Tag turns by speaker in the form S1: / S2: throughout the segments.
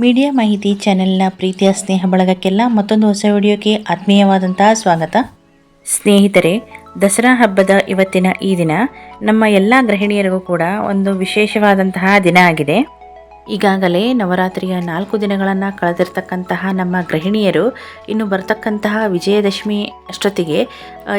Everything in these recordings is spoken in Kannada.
S1: ಮೀಡಿಯಾ ಮಾಹಿತಿ ಚಾನೆಲ್ನ ಪ್ರೀತಿಯ ಸ್ನೇಹ ಬಳಗಕ್ಕೆಲ್ಲ ಮತ್ತೊಂದು ಹೊಸ ವಿಡಿಯೋಕ್ಕೆ ಆತ್ಮೀಯವಾದಂತಹ ಸ್ವಾಗತ. ಸ್ನೇಹಿತರೆ, ದಸರಾ ಹಬ್ಬದ ಇವತ್ತಿನ ಈ ದಿನ ನಮ್ಮ ಎಲ್ಲ ಗೃಹಿಣಿಯರಿಗೂ ಕೂಡ ಒಂದು ವಿಶೇಷವಾದಂತಹ ದಿನ ಆಗಿದೆ. ಈಗಾಗಲೇ ನವರಾತ್ರಿಯ ನಾಲ್ಕು ದಿನಗಳನ್ನು ಕಳೆದಿರ್ತಕ್ಕಂತಹ ನಮ್ಮ ಗೃಹಿಣಿಯರು ಇನ್ನು ಬರ್ತಕ್ಕಂತಹ ವಿಜಯದಶಮಿ ಅಷ್ಟೊತ್ತಿಗೆ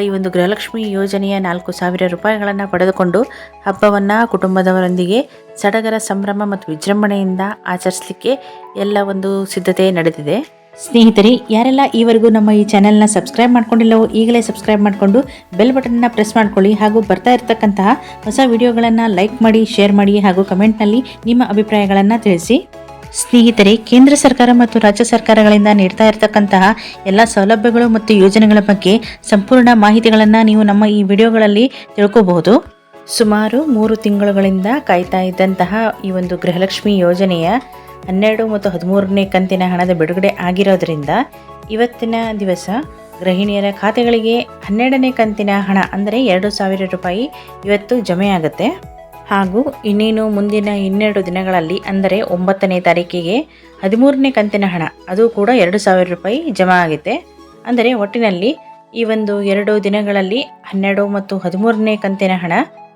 S1: ಈ ಒಂದು ಗೃಹಲಕ್ಷ್ಮಿ ಯೋಜನೆಯ ನಾಲ್ಕು ಸಾವಿರ ರೂಪಾಯಿಗಳನ್ನು ಪಡೆದುಕೊಂಡು ಹಬ್ಬವನ್ನು ಕುಟುಂಬದವರೊಂದಿಗೆ ಸಡಗರ ಸಂಭ್ರಮ ಮತ್ತು ವಿಜೃಂಭಣೆಯಿಂದ ಆಚರಿಸಲಿಕ್ಕೆ ಎಲ್ಲ ಒಂದು ಸಿದ್ಧತೆ ನಡೆದಿದೆ. ಸ್ನೇಹಿತರೆ, ಯಾರೆಲ್ಲ ಈವರೆಗೂ ನಮ್ಮ ಈ ಚಾನೆಲ್ನ ಸಬ್ಸ್ಕ್ರೈಬ್ ಮಾಡ್ಕೊಂಡಿಲ್ಲವೋ ಈಗಲೇ ಸಬ್ಸ್ಕ್ರೈಬ್ ಮಾಡಿಕೊಂಡು ಬೆಲ್ ಬಟನ್ನ ಪ್ರೆಸ್ ಮಾಡ್ಕೊಳ್ಳಿ ಹಾಗೂ ಬರ್ತಾ ಇರತಕ್ಕಂತಹ ಹೊಸ ವಿಡಿಯೋಗಳನ್ನು ಲೈಕ್ ಮಾಡಿ, ಶೇರ್ ಮಾಡಿ ಹಾಗೂ ಕಮೆಂಟ್ನಲ್ಲಿ ನಿಮ್ಮ ಅಭಿಪ್ರಾಯಗಳನ್ನು ತಿಳಿಸಿ. ಸ್ನೇಹಿತರೆ, ಕೇಂದ್ರ ಸರ್ಕಾರ ಮತ್ತು ರಾಜ್ಯ ಸರ್ಕಾರಗಳಿಂದ ನೀಡ್ತಾ ಇರತಕ್ಕಂತಹ ಎಲ್ಲ ಸೌಲಭ್ಯಗಳು ಮತ್ತು ಯೋಜನೆಗಳ ಬಗ್ಗೆ ಸಂಪೂರ್ಣ ಮಾಹಿತಿಗಳನ್ನು ನೀವು ನಮ್ಮ ಈ ವಿಡಿಯೋಗಳಲ್ಲಿ ತಿಳ್ಕೋಬಹುದು. ಸುಮಾರು ಮೂರು ತಿಂಗಳುಗಳಿಂದ ಕಾಯ್ತಾ ಇದ್ದಂತಹ ಈ ಒಂದು ಗೃಹಲಕ್ಷ್ಮಿ ಯೋಜನೆಯ ಹನ್ನೆರಡು ಮತ್ತು ಹದಿಮೂರನೇ ಕಂತಿನ ಹಣದ ಬಿಡುಗಡೆ ಆಗಿರೋದ್ರಿಂದ ಇವತ್ತಿನ ದಿವಸ ಗೃಹಿಣಿಯರ ಖಾತೆಗಳಿಗೆ ಹನ್ನೆರಡನೇ ಕಂತಿನ ಹಣ ಅಂದರೆ ಎರಡು ಸಾವಿರ ರೂಪಾಯಿ ಇವತ್ತು ಜಮೆ ಆಗುತ್ತೆ ಹಾಗೂ ಇನ್ನೇನು ಮುಂದಿನ ಇನ್ನೆರಡು ದಿನಗಳಲ್ಲಿ ಅಂದರೆ ಒಂಬತ್ತನೇ ತಾರೀಕಿಗೆ ಹದಿಮೂರನೇ ಕಂತಿನ ಹಣ, ಅದು ಕೂಡ ಎರಡು ಸಾವಿರ ರೂಪಾಯಿ ಜಮಾ ಆಗುತ್ತೆ. ಅಂದರೆ ಒಟ್ಟಿನಲ್ಲಿ ಈ ಒಂದು ಎರಡು ದಿನಗಳಲ್ಲಿ ಹನ್ನೆರಡು ಮತ್ತು ಹದಿಮೂರನೇ ಕಂತಿನ ಹಣ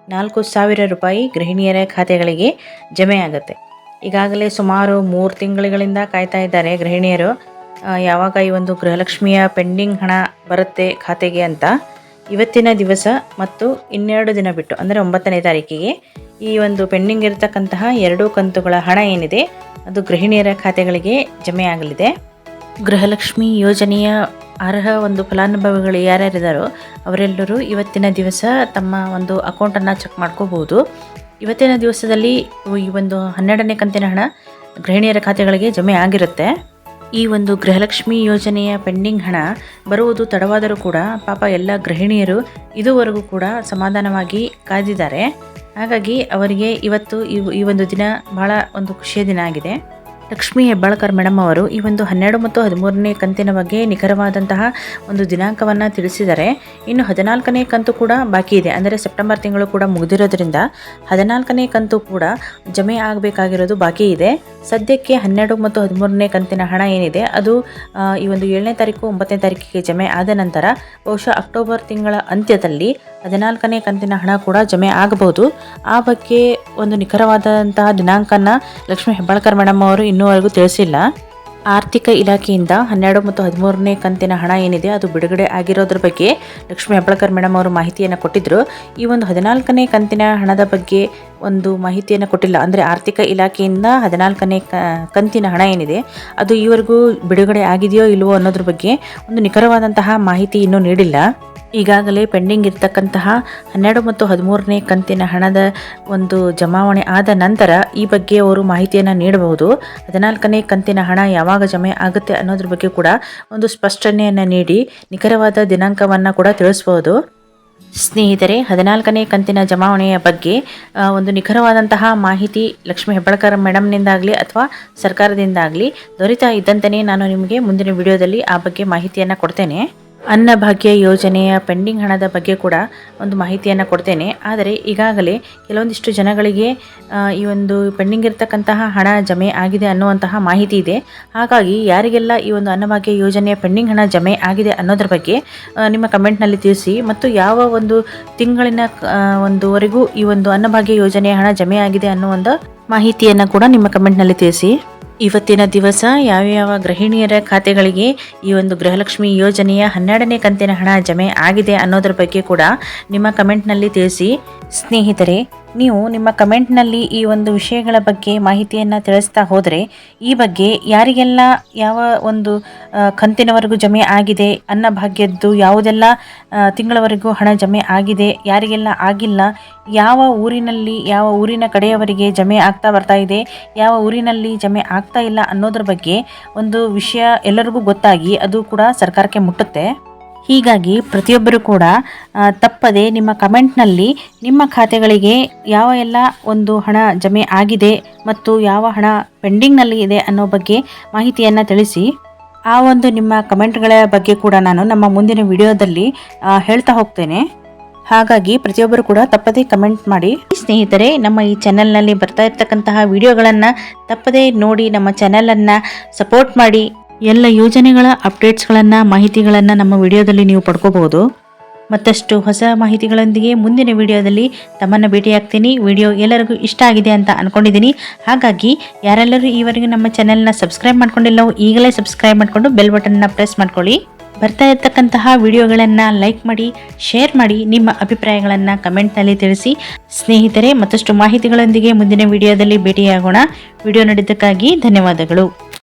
S1: ನಾಲ್ಕು ಸಾವಿರ ರೂಪಾಯಿ ಗೃಹಿಣಿಯರ ಖಾತೆಗಳಿಗೆ ಜಮೆ ಆಗುತ್ತೆ ಈಗಾಗಲೇ ಸುಮಾರು ಮೂರು ತಿಂಗಳುಗಳಿಂದ ಕಾಯ್ತಾ ಇದ್ದಾರೆ ಗೃಹಿಣಿಯರು. ಯಾವಾಗ ಈ ಒಂದು ಗೃಹಲಕ್ಷ್ಮಿಯ ಪೆಂಡಿಂಗ್ ಹಣ ಬರುತ್ತೆ ಖಾತೆಗೆ ಅಂತ ಇವತ್ತಿನ ದಿವಸ ಮತ್ತು ಇನ್ನೆರಡು ದಿನ ಬಿಟ್ಟು, ಅಂದರೆ ಒಂಬತ್ತನೇ ತಾರೀಕಿಗೆ ಈ ಒಂದು ಪೆಂಡಿಂಗ್ ಇರತಕ್ಕಂತಹ ಎರಡೂ ಕಂತುಗಳ ಹಣ ಏನಿದೆ ಅದು ಗೃಹಿಣಿಯರ ಖಾತೆಗಳಿಗೆ ಜಮೆ ಆಗಲಿದೆ. ಗೃಹಲಕ್ಷ್ಮಿ ಯೋಜನೆಯ ಅರ್ಹ ಒಂದು ಫಲಾನುಭವಿಗಳು ಯಾರ್ಯಾರಿದ್ದಾರೋ ಅವರೆಲ್ಲರೂ ಇವತ್ತಿನ ದಿವಸ ತಮ್ಮ ಒಂದು ಅಕೌಂಟನ್ನು ಚೆಕ್ ಮಾಡ್ಕೋಬಹುದು. ಇವತ್ತಿನ ದಿವಸದಲ್ಲಿ ಈ ಒಂದು ಹನ್ನೆರಡನೇ ಕಂತಿನ ಹಣ ಗೃಹಿಣಿಯರ ಖಾತೆಗಳಿಗೆ ಜಮೆ ಆಗಿರುತ್ತೆ. ಈ ಒಂದು ಗೃಹಲಕ್ಷ್ಮಿ ಯೋಜನೆಯ ಪೆಂಡಿಂಗ್ ಹಣ ಬರುವುದು ತಡವಾದರೂ ಕೂಡ ಪಾಪ ಎಲ್ಲ ಗೃಹಿಣಿಯರು ಇದುವರೆಗೂ ಕೂಡ ಸಮಾಧಾನವಾಗಿ ಕಾದಿದ್ದಾರೆ ಹಾಗಾಗಿ ಅವರಿಗೆ ಇವತ್ತು ಈ ಒಂದು ದಿನ ಬಹಳ ಒಂದು ಖುಷಿಯ ದಿನ ಆಗಿದೆ. ಲಕ್ಷ್ಮೀ ಹೆಬ್ಬಾಳ್ಕರ್ ಮೇಡಮ್ ಅವರು ಈ ಒಂದು ಹನ್ನೆರಡು ಮತ್ತು ಹದಿಮೂರನೇ ಕಂತಿನ ಬಗ್ಗೆ ನಿಖರವಾದಂತಹ ಒಂದು ದಿನಾಂಕವನ್ನು ತಿಳಿಸಿದ್ದಾರೆ. ಇನ್ನು ಹದಿನಾಲ್ಕನೇ ಕಂತು ಕೂಡ ಬಾಕಿ ಇದೆ. ಅಂದರೆ ಸೆಪ್ಟೆಂಬರ್ ತಿಂಗಳು ಕೂಡ ಮುಗಿದಿರೋದ್ರಿಂದ ಹದಿನಾಲ್ಕನೇ ಕಂತು ಕೂಡ ಜಮೆ ಆಗಬೇಕಾಗಿರೋದು ಬಾಕಿ ಇದೆ. ಸದ್ಯಕ್ಕೆ ಹನ್ನೆರಡು ಮತ್ತು ಹದಿಮೂರನೇ ಕಂತಿನ ಹಣ ಏನಿದೆ, ಅದು ಈ ಒಂದು ಏಳನೇ ತಾರೀಕು ಒಂಬತ್ತನೇ ತಾರೀಕಿಗೆ ಜಮೆ ಆದ ನಂತರ ಬಹುಶಃ ಅಕ್ಟೋಬರ್ ತಿಂಗಳ ಅಂತ್ಯದಲ್ಲಿ ಹದಿನಾಲ್ಕನೇ ಕಂತಿನ ಹಣ ಕೂಡ ಜಮೆ ಆಗಬಹುದು ಆ ಬಗ್ಗೆ ಒಂದು ನಿಖರವಾದಂತಹ ದಿನಾಂಕನ ಲಕ್ಷ್ಮೀ ಹೆಬ್ಬಾಳ್ಕರ್ ಮೇಡಮ್ ಅವರು ಇನ್ನೂವರೆಗೂ ತಿಳಿಸಿಲ್ಲ. ಆರ್ಥಿಕ ಇಲಾಖೆಯಿಂದ ಹನ್ನೆರಡು ಮತ್ತು ಹದಿಮೂರನೇ ಕಂತಿನ ಹಣ ಏನಿದೆ ಅದು ಬಿಡುಗಡೆ ಆಗಿರೋದ್ರ ಬಗ್ಗೆ ಲಕ್ಷ್ಮೀ ಹೆಬ್ಬಾಳ್ಕರ್ ಮೇಡಮ್ ಅವರು ಮಾಹಿತಿಯನ್ನು ಕೊಟ್ಟಿದ್ದರು ಈ ಒಂದು ಹದಿನಾಲ್ಕನೇ ಕಂತಿನ ಹಣದ ಬಗ್ಗೆ ಒಂದು ಮಾಹಿತಿಯನ್ನು ಕೊಟ್ಟಿಲ್ಲ. ಅಂದರೆ ಆರ್ಥಿಕ ಇಲಾಖೆಯಿಂದ ಹದಿನಾಲ್ಕನೇ ಕಂತಿನ ಹಣ ಏನಿದೆ ಅದು ಈವರೆಗೂ ಬಿಡುಗಡೆ ಆಗಿದೆಯೋ ಇಲ್ಲವೋ ಅನ್ನೋದ್ರ ಬಗ್ಗೆ ಒಂದು ನಿಖರವಾದಂತಹ ಮಾಹಿತಿ ಇನ್ನೂ ನೀಡಿಲ್ಲ. ಈಗಾಗಲೇ ಪೆಂಡಿಂಗ್ ಇರತಕ್ಕಂತಹ ಹನ್ನೆರಡು ಮತ್ತು ಹದಿಮೂರನೇ ಕಂತಿನ ಹಣದ ಒಂದು ಜಮಾವಣೆ ಆದ ನಂತರ ಈ ಬಗ್ಗೆ ಅವರು ಮಾಹಿತಿಯನ್ನು ನೀಡಬಹುದು. ಹದಿನಾಲ್ಕನೇ ಕಂತಿನ ಹಣ ಯಾವಾಗ ಜಮೆ ಆಗುತ್ತೆ ಅನ್ನೋದ್ರ ಬಗ್ಗೆ ಕೂಡ ಒಂದು ಸ್ಪಷ್ಟನೆಯನ್ನು ನೀಡಿ ನಿಖರವಾದ ದಿನಾಂಕವನ್ನು ಕೂಡ ತಿಳಿಸ್ಬೋದು ಸ್ನೇಹಿತರೆ, ಹದಿನಾಲ್ಕನೇ ಕಂತಿನ ಜಮಾವಣೆಯ ಬಗ್ಗೆ ಒಂದು ನಿಖರವಾದಂತಹ ಮಾಹಿತಿ ಲಕ್ಷ್ಮೀ ಹೆಬ್ಬಾಳ್ಕರ್ ಮೇಡಮ್ನಿಂದಾಗಲಿ ಅಥವಾ ಸರ್ಕಾರದಿಂದಾಗಲಿ ದೊರೀತಾ ಇದ್ದಂತೆಯೇ ನಾನು ನಿಮಗೆ ಮುಂದಿನ ವಿಡಿಯೋದಲ್ಲಿ ಆ ಬಗ್ಗೆ ಮಾಹಿತಿಯನ್ನು ಕೊಡ್ತೇನೆ. ಅನ್ನಭಾಗ್ಯ ಯೋಜನೆಯ ಪೆಂಡಿಂಗ್ ಹಣದ ಬಗ್ಗೆ ಕೂಡ ಒಂದು ಮಾಹಿತಿಯನ್ನು ಕೊಡ್ತೇನೆ. ಆದರೆ ಈಗಾಗಲೇ ಕೆಲವೊಂದಿಷ್ಟು ಜನಗಳಿಗೆ ಈ ಒಂದು ಪೆಂಡಿಂಗ್ ಇರತಕ್ಕಂತಹ ಹಣ ಜಮೆ ಆಗಿದೆ ಅನ್ನುವಂತಹ ಮಾಹಿತಿ ಇದೆ. ಹಾಗಾಗಿ ಯಾರಿಗೆಲ್ಲ ಈ ಒಂದು ಅನ್ನಭಾಗ್ಯ ಯೋಜನೆಯ ಪೆಂಡಿಂಗ್ ಹಣ ಜಮೆ ಆಗಿದೆ ಅನ್ನೋದ್ರ ಬಗ್ಗೆ ನಿಮ್ಮ ಕಮೆಂಟ್ನಲ್ಲಿ ತಿಳಿಸಿ. ಮತ್ತು ಯಾವ ಒಂದು ತಿಂಗಳಿನ ಒಂದುವರೆಗೂ ಈ ಒಂದು ಅನ್ನಭಾಗ್ಯ ಯೋಜನೆಯ ಹಣ ಜಮೆ ಆಗಿದೆ ಅನ್ನುವಂಥ ಮಾಹಿತಿಯನ್ನು ಕೂಡ ನಿಮ್ಮ ಕಮೆಂಟ್ನಲ್ಲಿ ತಿಳಿಸಿ. ಇವತ್ತಿನ ದಿವಸ ಯಾವ್ಯಾವ ಗೃಹಿಣಿಯರ ಖಾತೆಗಳಿಗೆ ಈ ಒಂದು ಗೃಹಲಕ್ಷ್ಮಿ ಯೋಜನೆಯ ಹನ್ನೆರಡನೇ ಕಂತಿನ ಹಣ ಜಮೆ ಆಗಿದೆ ಅನ್ನೋದ್ರ ಬಗ್ಗೆ ಕೂಡ ನಿಮ್ಮ ಕಮೆಂಟ್ನಲ್ಲಿ ತಿಳಿಸಿ. ಸ್ನೇಹಿತರೆ ನೀವು ನಿಮ್ಮ ಕಮೆಂಟ್ನಲ್ಲಿ ಈ ಒಂದು ವಿಷಯಗಳ ಬಗ್ಗೆ ಮಾಹಿತಿಯನ್ನು ತಿಳಿಸ್ತಾ ಹೋದರೆ ಈ ಬಗ್ಗೆ ಯಾರಿಗೆಲ್ಲ ಯಾವ ಒಂದು ಕಂತಿನವರೆಗೂ ಜಮೆ ಆಗಿದೆ ಅನ್ನಭಾಗ್ಯದ್ದು ಯಾವುದೆಲ್ಲ ತಿಂಗಳವರೆಗೂ ಹಣ ಜಮೆ ಆಗಿದೆ, ಯಾರಿಗೆಲ್ಲ ಆಗಿಲ್ಲ, ಯಾವ ಊರಿನಲ್ಲಿ, ಯಾವ ಊರಿನ ಕಡೆಯವರಿಗೆ ಜಮೆ ಆಗ್ತಾ ಬರ್ತಾ ಇದೆ, ಯಾವ ಊರಿನಲ್ಲಿ ಜಮೆ ಆಗ್ತಾ ಇಲ್ಲ ಅನ್ನೋದ್ರ ಬಗ್ಗೆ ಒಂದು ವಿಷಯ ಎಲ್ಲರಿಗೂ ಗೊತ್ತಾಗಿ ಅದು ಕೂಡ ಸರ್ಕಾರಕ್ಕೆ ಮುಟ್ಟುತ್ತೆ. ಹೀಗಾಗಿ ಪ್ರತಿಯೊಬ್ಬರು ಕೂಡ ತಪ್ಪದೆ ನಿಮ್ಮ ಕಮೆಂಟ್ನಲ್ಲಿ ನಿಮ್ಮ ಖಾತೆಗಳಿಗೆ ಯಾವ ಎಲ್ಲ ಒಂದು ಹಣ ಜಮೆ ಆಗಿದೆ ಮತ್ತು ಯಾವ ಹಣ ಪೆಂಡಿಂಗ್ನಲ್ಲಿ ಇದೆ ಅನ್ನೋ ಬಗ್ಗೆ ಮಾಹಿತಿಯನ್ನು ತಿಳಿಸಿ. ಆ ಒಂದು ನಿಮ್ಮ ಕಮೆಂಟ್ಗಳ ಬಗ್ಗೆ ಕೂಡ ನಾನು ನಮ್ಮ ಮುಂದಿನ ವಿಡಿಯೋದಲ್ಲಿ ಹೇಳ್ತಾ ಹೋಗ್ತೇನೆ. ಹಾಗಾಗಿ ಪ್ರತಿಯೊಬ್ಬರು ಕೂಡ ತಪ್ಪದೇ ಕಮೆಂಟ್ ಮಾಡಿ. ಸ್ನೇಹಿತರೆ, ನಮ್ಮ ಈ ಚಾನೆಲ್ನಲ್ಲಿ ಬರ್ತಾ ಇರ್ತಕ್ಕಂತಹ ವಿಡಿಯೋಗಳನ್ನು ತಪ್ಪದೇ ನೋಡಿ ನಮ್ಮ ಚಾನೆಲನ್ನು ಸಪೋರ್ಟ್ ಮಾಡಿ. ಎಲ್ಲ ಯೋಜನೆಗಳ ಅಪ್ಡೇಟ್ಸ್ಗಳನ್ನು, ಮಾಹಿತಿಗಳನ್ನು ನಮ್ಮ ವಿಡಿಯೋದಲ್ಲಿ ನೀವು ಪಡ್ಕೋಬಹುದು. ಮತ್ತಷ್ಟು ಹೊಸ ಮಾಹಿತಿಗಳೊಂದಿಗೆ ಮುಂದಿನ ವಿಡಿಯೋದಲ್ಲಿ ತಮ್ಮನ್ನು ಭೇಟಿಯಾಗ್ತೀನಿ. ವಿಡಿಯೋ ಎಲ್ಲರಿಗೂ ಇಷ್ಟ ಆಗಿದೆ ಅಂತ ಅನ್ಕೊಂಡಿದ್ದೀನಿ. ಹಾಗಾಗಿ ಯಾರೆಲ್ಲರೂ ಈವರೆಗೂ ನಮ್ಮ ಚಾನೆಲ್ನ ಸಬ್ಸ್ಕ್ರೈಬ್ ಮಾಡ್ಕೊಂಡಿಲ್ಲವೋ ಈಗಲೇ ಸಬ್ಸ್ಕ್ರೈಬ್ ಮಾಡಿಕೊಂಡು ಬೆಲ್ ಬಟನ್ನ ಪ್ರೆಸ್ ಮಾಡ್ಕೊಳ್ಳಿ. ಬರ್ತಾ ಇರ್ತಕ್ಕಂತಹ ವಿಡಿಯೋಗಳನ್ನು ಲೈಕ್ ಮಾಡಿ, ಶೇರ್ ಮಾಡಿ, ನಿಮ್ಮ ಅಭಿಪ್ರಾಯಗಳನ್ನು ಕಮೆಂಟ್ನಲ್ಲಿ ತಿಳಿಸಿ. ಸ್ನೇಹಿತರೆ, ಮತ್ತಷ್ಟು ಮಾಹಿತಿಗಳೊಂದಿಗೆ ಮುಂದಿನ ವಿಡಿಯೋದಲ್ಲಿ ಭೇಟಿಯಾಗೋಣ. ವಿಡಿಯೋ ನೋಡಿದ್ದಕ್ಕಾಗಿ ಧನ್ಯವಾದಗಳು.